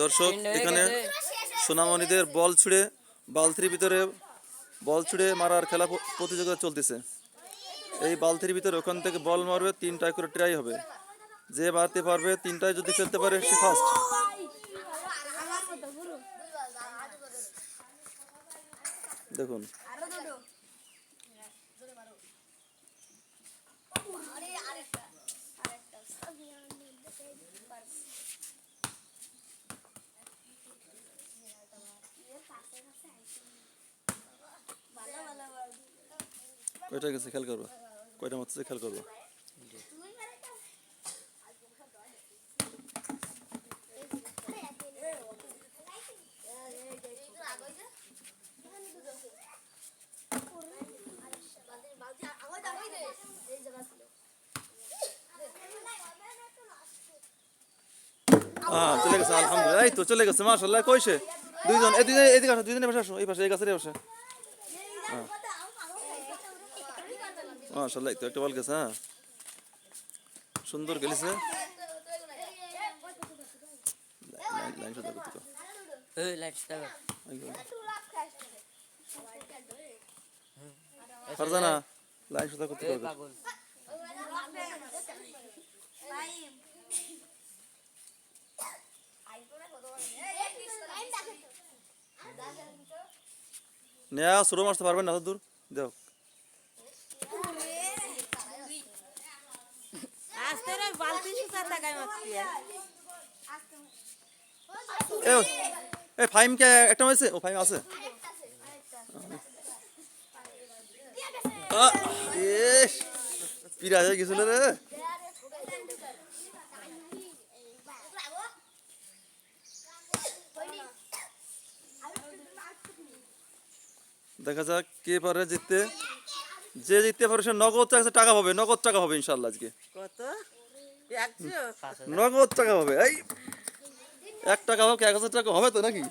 দর্শক এখানে সোনামণিদের বল ছুঁড়ে বালতির ভিতরে বল ছুঁড়ে মারার খেলা প্রতিযোগিতা চলতেছে। এই বালতির ভিতরে ওখান থেকে বল মারবে তিনটায় করে ট্রাই হবে। যে মারতে পারবে তিনটায় যদি ফেলতে পারে সে ফার্স্ট দেখুন। কয়টা গেছে? খেয়াল করব। কয়টা মারতেছে? খেয়াল করব। চলে গেছে, আলহামদুলিল্লাহ। এই তো চলে গেছে মাশাল্লাহ কইছে দুইজন এই দুইজন এদিকে আসো দুইজনে পাশে আসো এই পাশে এই গাছের পাশে। মাশাল্লাহ তো একটা বল গেছে হ্যাঁ। সুন্দর গেলিছে। লাইন লাইন সুদা করতে এই লাইট দাও ফারজানা লাইন সুদা করতে পাগল। নেয়া শুরু মারতে পারবেন না দূর। মারছি এ ফাইম কে একটা হয়েছে ও ফাইম আছে। পিরা গেছিল রে। দেখা যাক কে পারে জিততে। যে জিততে পারে সে নগদ টাকা- টাকা পাবে নগদ টাকা পাবে ইনশাল্লাহ আজকে। কত? নগদ টাকা পাবে এই এক টাকা হোক এক হাজার টাকা হবে তো নাকি?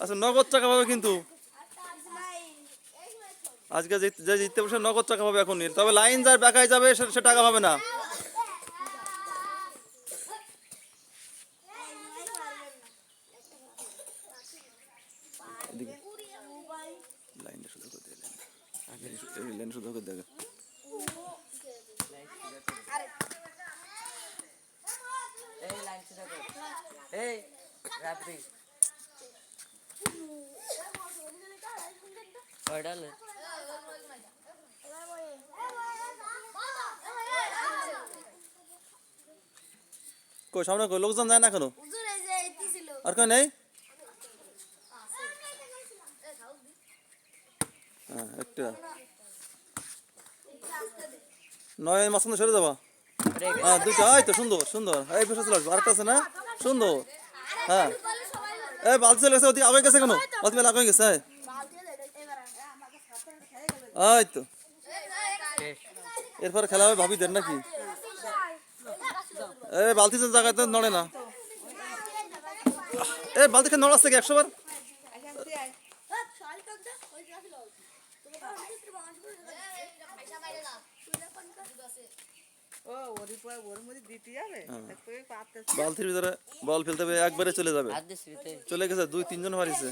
আচ্ছা নগদ টাকা পাবে কিন্তু। আজকে যে- যে জিততে পারছে নগদ টাকা পাবে এখন। তবে লাইন যার বেকায় যাবে সে সে টাকা পাবে না এদিকে। লাইনটা শুধু করে দে, লাইন। এই লাইন শুধু করে দেখে এই লাইট দাও এই ওডালে কই সামনে কই লোকজন যায় না কেন আর কই নেই? হ্যাঁ একটা। নয় মাঝখানে সরে যাবা। হ্যাঁ দুইটা এই তো সুন্দর সুন্দর। এই পাশে চলে আসব আরেকটা আছে না? সুন্দর। হ্যাঁ। এ আগে গেছে কেন? আগে গেছে এরপরে খেলা হবে ভাবি নাকি? এ, বালতি জায়গাতে নড়ে না। এ, বালতি খেয়ে নড়াচ্ছে কি একশো ও ওরি পরে ওর মধ্যে দিতে যাবে দেখো এই পাতে বালতির ভিতরে বল ফেলতে হবে একবারে চলে যাবে। চলে গেছে দুই তিনজন মারিছে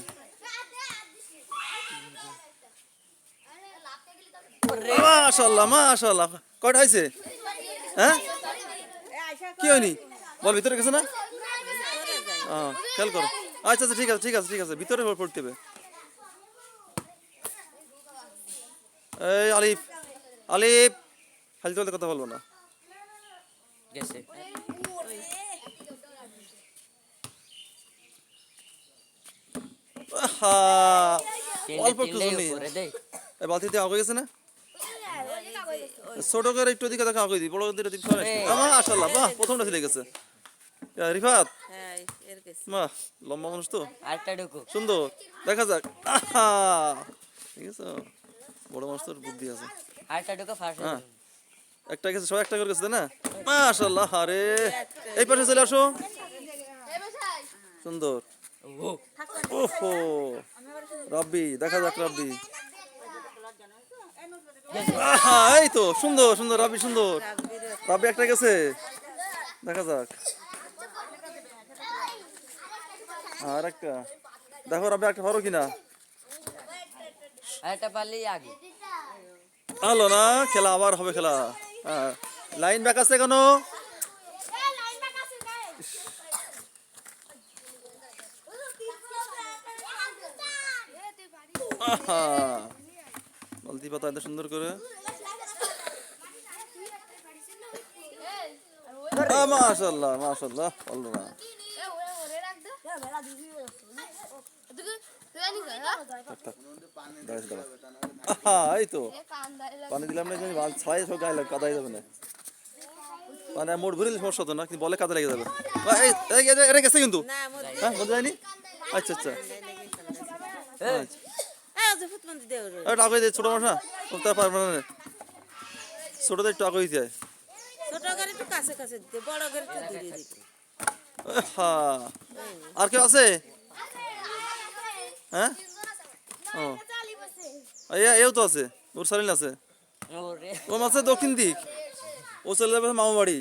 মাশাল্লাহ মাশাল্লাহ কয়টা হয়েছে? হ্যাঁ? কি হয়নি? বল ভিতরে গেছে না? হ্যাঁ খেয়াল করো। আচ্ছা আচ্ছা ঠিক আছে ঠিক আছে ঠিক আছে। ভিতরে পড়তে হবে। এই আলিফ আলিফ। খালি চলতে কথা বলব না। গেছে। অল্প একটু জমি উপরে দেই। এই বালতিতে আগে গেছে না? ছোট করে একটু দিকে দেখা আগে দিই বড় দিকে দিক সরে আমার আশাল্লাহ বাহ প্রথমটা চলে গেছে। রিফাত। হ্যাঁ এর কাছে বাহ লম্বা মানুষ তো। সুন্দর দেখা যাক। ঠিক আছে? বড় মানুষ তোর বুদ্ধি আছে। আরেকটা ঢুকু ফার্স্ট একটা গেছে সবাই একটা করে গেছে না? মাশাল্লাহ আরে। এই পাশে চলে আসো। সুন্দর। ওহো। রাব্বি দেখা যাক রাব্বি। এই তো সুন্দর সুন্দর রাব্বি সুন্দর। রাব্বি একটা গেছে। দেখা যাক। আর একটা। দেখো রাব্বি একটা পারো কিনা? একটা পারলেই আগে। হলো না খেলা আবার হবে খেলা। লাইন ব্যাক আছে কেন। বলতি পাতা এত সুন্দর করে মাশাল্লাহ মাশাল্লাহ বলল না। দাঁড়া। এই তো। পানি দিলাম না ছাড়াই সব গায়ে লাগে, কাদাই যাবে না। মানে মোট ভরিলে সমস্যা হতো না কিন্তু বলে কাদা লেগে যাবে। আ, এই এই, এটা- গেছে কিন্তু? হ্যাঁ বলতে যায়নি? আচ্ছা আচ্ছা। এই, আচ্ছা। হ্যাঁ ছোট মানুষ না তার পারবে না ছোটদের দিতে হয় দিতে হ্যাঁ আর কেউ আছে। হ্যাঁ? ও। এও তো আছে ওর সারিন আছে। ওরে। ও আছে দক্ষিণ দিক। ও চলে যাবে মামা বাড়ি।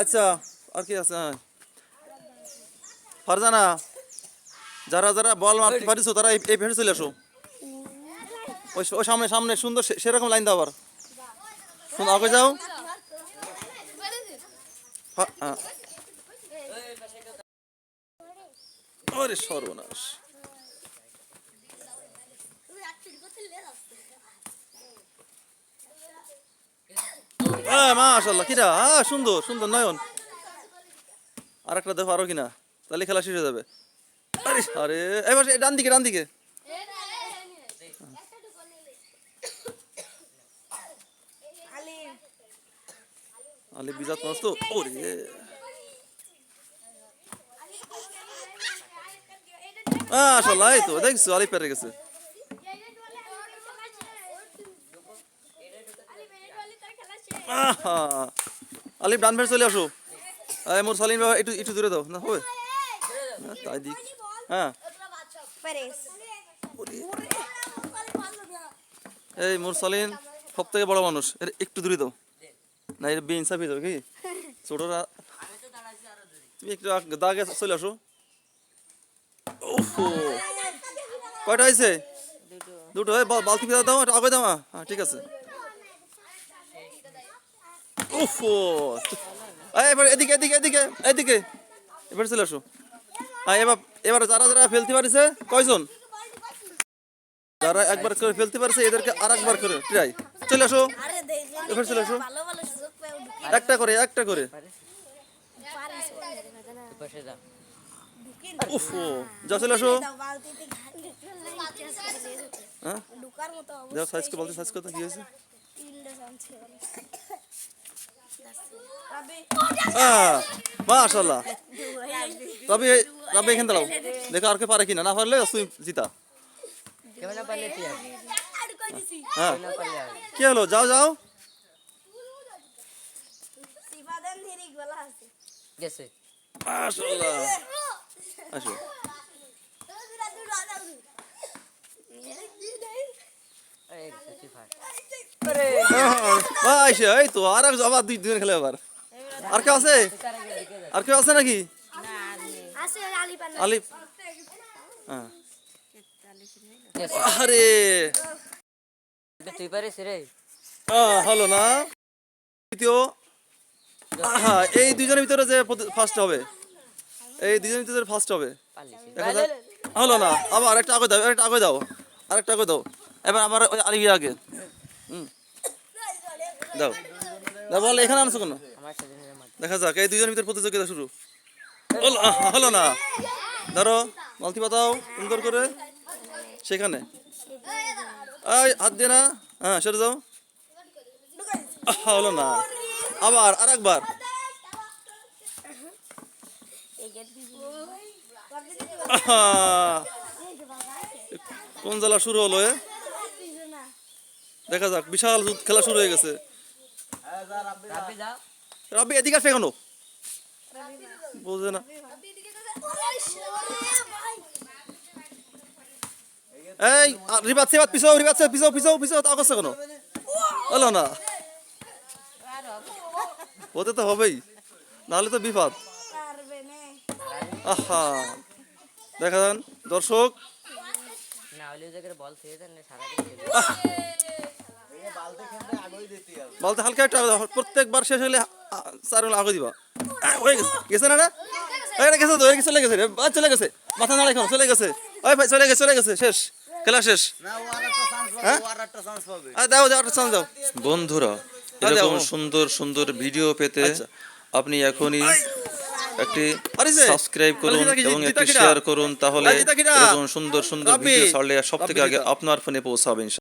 আচ্ছা আর কি আছে হ্যাঁ। ফারজানা যারা যারা বল মারতে পারিস তারা এই ভেড়ে চলে আসো। ওই ওই সামনে সামনে সুন্দর সেরকম লাইন দাও আবার। শুন আগে যাও। হ্যাঁ। ওরে সর্বনাশ। মাশাল্লাহ কিরা? হ্যাঁ সুন্দর সুন্দর, নয়ন। আর একটা দেখো, আরও কিনা? তাহলে খেলা শেষ হয়ে যাবে। আরে এবার ডান দিকে ডান দিকে আলি বিজাত মানুষ তো? ওরে। পেরে গেছে। ডান ফের চলে আসো। মোর সালিম বাবা একটু একটু দূরে দাও না হবে? হ্যাঁ, তাই দিক। হ্যাঁ। এই মোর সালিন সব থেকে বড় মানুষ এর একটু দূরে দাও। না এটা বেইনসাফ যাবে কি? ছোটরা তুমি একটু দাগে চলে আসো। ওহো কয়টা হয়েছে? দুটো। বালতি ফেরা দাও, আগে দাও হ্যাঁ ঠিক আছে। এই, এবার এদিকে এদিকে এদিকে এদিকে। এবার চলে আসো। হ্যাঁ এবার এবার যারা যারা ফেলতে পারিছে, কয়জন? যারা একবার করে ফেলতে পারছে, এদেরকে আর একবার করে, ট্রাই। চলে আসো। এবার চলে আসো। একটা করে একটা করে। উফো যা চলে আসো। হ্যাঁ? যাও সাইজ করে বলতে সাইজ করতে কি হয়েছে? আহ, মাশাল্লাহ রবি। রবি এখানে দাঁড়াও। দেখো আর কে পারে কিনা। না পারলে তুমি জিতা। হ্যাঁ। কি হলো? যাও যাও। গেছে। মাশাল্লাহ আসো। এই তো আর এক আবার দুই দিন খেলে আবার। আর কেউ আছে? আর কেউ আছে নাকি? আলিফ হ্যাঁ। গেছে আরে। তুই পারিস রে। হলো না। দ্বিতীয়। এই দুজনের ভিতরে যে ফার্স্ট হবে। এই দুজনের ভিতরে ফার্স্ট হবে। হলো না আবার আরেকটা আগে দাও একটা আগে দাও আরেকটা আগে দাও। এবার আমার ওই আলিফি আগে। দাও। দাও বল এখানে আনছো কেন? দেখা যাক এই দুজনের ভিতরে প্রতিযোগিতা শুরু। হলো হলো না। ধরো মালতি পাতাও সুন্দর করে। সেখানে। এই হাত দিয়ে না। হ্যাঁ সেটা যাও হলো না। আবার আর একবার আহা, কোন জেলা শুরু হলো, এ? দেখা যাক, বিশাল খেলা শুরু হয়ে গেছে। রাব্বি, এদিকে আসবে কেন না। এই রিবাত সেবাত পিছাও রিবাত সেবাত পিছাও পিছাও পিছাও, তা করছে কেন? হলো না। হতে তো হবেই, নাহলে তো বিপদ। আহা। দেখা যান। দর্শক। বলতে হালকা একটা প্রত্যেকবার শেষ হলে চার আগে দিবা। হয়ে গেছে। গেছে না রে? গেছে তো চলে গেছে রে। চলে গেছে। মাথা নাড়াই খাও চলে গেছে। ওই ভাই চলে গেছে চলে গেছে শেষ। খেলা শেষ। হ্যাঁ? দাও দাও চান্স দাও। বন্ধুরা এরকম সুন্দর সুন্দর ভিডিও পেতে আপনি এখনই একটি সাবস্ক্রাইব করুন এবং একটি শেয়ার করুন তাহলে এরকম সুন্দর সুন্দর ভিডিও ছাড়লে সব থেকে আগে আপনার ফোনে পৌঁছাবে ইনশাআল্লাহ।